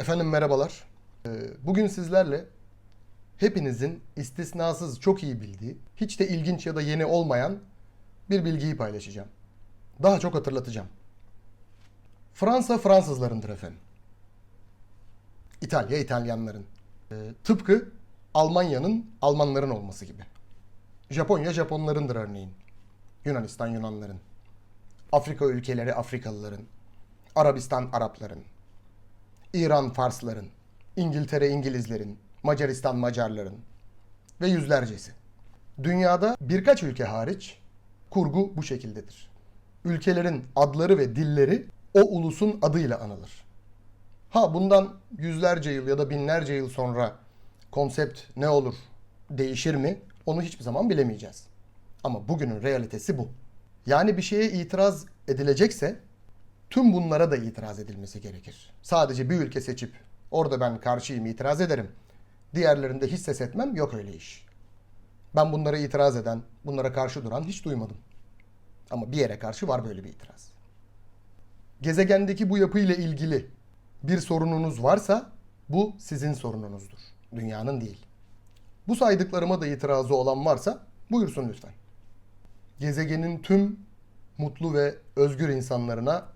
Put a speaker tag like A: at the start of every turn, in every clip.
A: Efendim merhabalar. Ee, Bugün sizlerle hepinizin istisnasız çok iyi bildiği, hiç de ilginç ya da yeni olmayan bir bilgiyi paylaşacağım. Daha çok hatırlatacağım. Fransa Fransızlarındır efendim. İtalya İtalyanların. Ee, Tıpkı Almanya'nın Almanların olması gibi. Japonya Japonlarındır örneğin. Yunanistan Yunanların. Afrika ülkeleri Afrikalıların. Arabistan Arapların. İran Farsların, İngiltere İngilizlerin, Macaristan Macarların ve yüzlercesi. Dünyada birkaç ülke hariç kurgu bu şekildedir. Ülkelerin adları ve dilleri o ulusun adıyla anılır. Ha bundan yüzlerce yıl ya da binlerce yıl sonra konsept ne olur, değişir mi? Onu hiçbir zaman bilemeyeceğiz. Ama bugünün realitesi bu. Yani bir şeye itiraz edilecekse tüm bunlara da itiraz edilmesi gerekir. Sadece bir ülke seçip orada ben karşıyım itiraz ederim. Diğerlerinde hiç ses etmem yok öyle iş. Ben bunlara itiraz eden, bunlara karşı duran hiç duymadım. Ama bir yere karşı var böyle bir itiraz. Gezegendeki bu yapıyla ilgili bir sorununuz varsa bu sizin sorununuzdur. Dünyanın değil. Bu saydıklarıma da itirazı olan varsa buyursun lütfen. Gezegenin tüm mutlu ve özgür insanlarına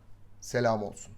A: selam olsun.